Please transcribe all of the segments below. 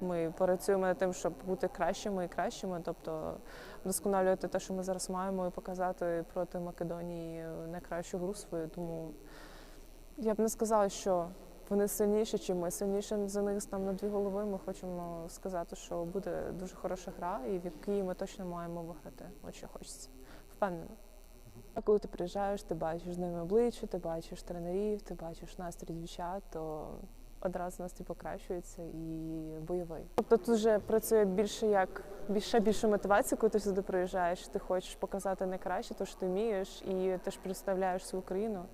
Ми працюємо над тим, щоб бути кращими і кращими, тобто вдосконалювати те, що ми зараз маємо, і показати проти Македонії найкращу гру свою. Тому я б не сказала, що вони сильніші, чи ми сильніші за них там на дві голови. Ми хочемо сказати, що буде дуже хороша гра, і в якій ми точно маємо виграти. От що хочеться. Впевнена. А коли ти приїжджаєш, ти бачиш з ними обличчя, ти бачиш тренерів, ти бачиш настрій дівчат, то одразу настрій покращується і бойовий. Тобто тут вже працює більше як більше більше мотивації, коли ти сюди приїжджаєш. Ти хочеш показати найкраще, то що ти вмієш, і ти ж представляєш свою країну.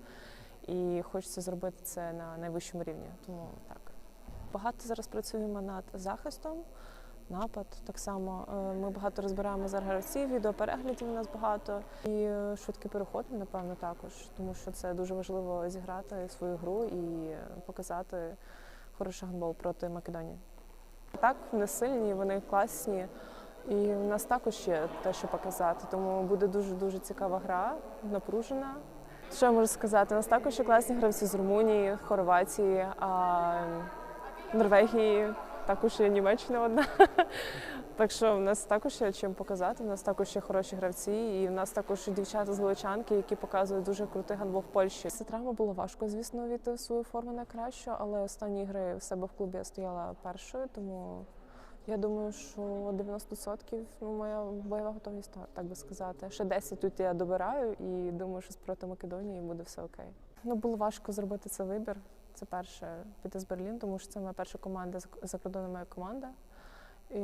І хочеться зробити це на найвищому рівні. Тому так. Багато зараз працюємо над захистом, напад. Так само е, ми багато розбираємо зараз гравців, відеопереглядів у нас багато. І е, швидкі переходи, напевно, також, тому що це дуже важливо зіграти свою гру і показати хороший гандбол проти Македонії. Так, вони сильні, вони класні. І в нас також є те, що показати. Тому буде дуже дуже цікава гра, напружена. Що я можу сказати? У нас також є класні гравці з Румунії, Хорватії, Норвегії, також є Німеччина одна. Так що в нас також є чим показати. У нас також є хороші гравці, і в нас також дівчата з Волочанки, які показують дуже крутий гандбол в Польщі. Це травма було важко, звісно, війти в свою форму на кращу, але останні ігри в себе в клубі я стояла першою, тому я думаю, що 90% ну, моя бойова готовність, так би сказати. Ще 10 тут я добираю і думаю, що проти Македонії буде все окей. Ну було важко зробити цей вибір. Це перше піти з Берлін, тому що це моя перша команда за- кордоном моя команда. І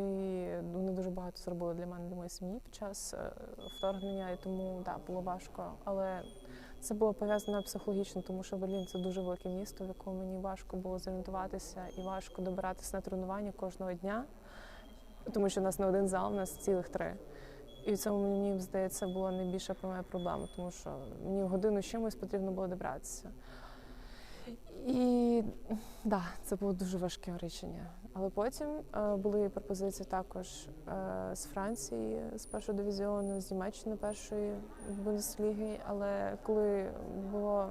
вони дуже багато зробили для мене для моєї сім'ї під час е, вторгнення, і тому да, було важко. Але це було пов'язано психологічно, тому що Берлін це дуже велике місто, в якому мені важко було зорієнтуватися і важко добиратися на тренування кожного дня, тому що у нас не один зал, у нас цілих три. І в цьому мені здається була найбільша моя проблема, тому що мені в годину з чимось потрібно було добратися. І да, це було дуже важке рішення. Але потім е, були пропозиції також е, з Франції, з першого дивізіону, з Німеччини першої Бундесліги. Але коли було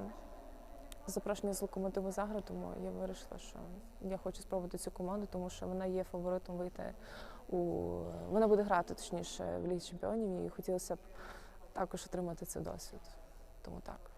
запрошення з локомотиву Загра, тому я вирішила, що я хочу спробувати цю команду, тому що вона є фаворитом вийти у вона буде грати точніше в Лізі чемпіонів, і хотілося б також отримати цей досвід. Тому так.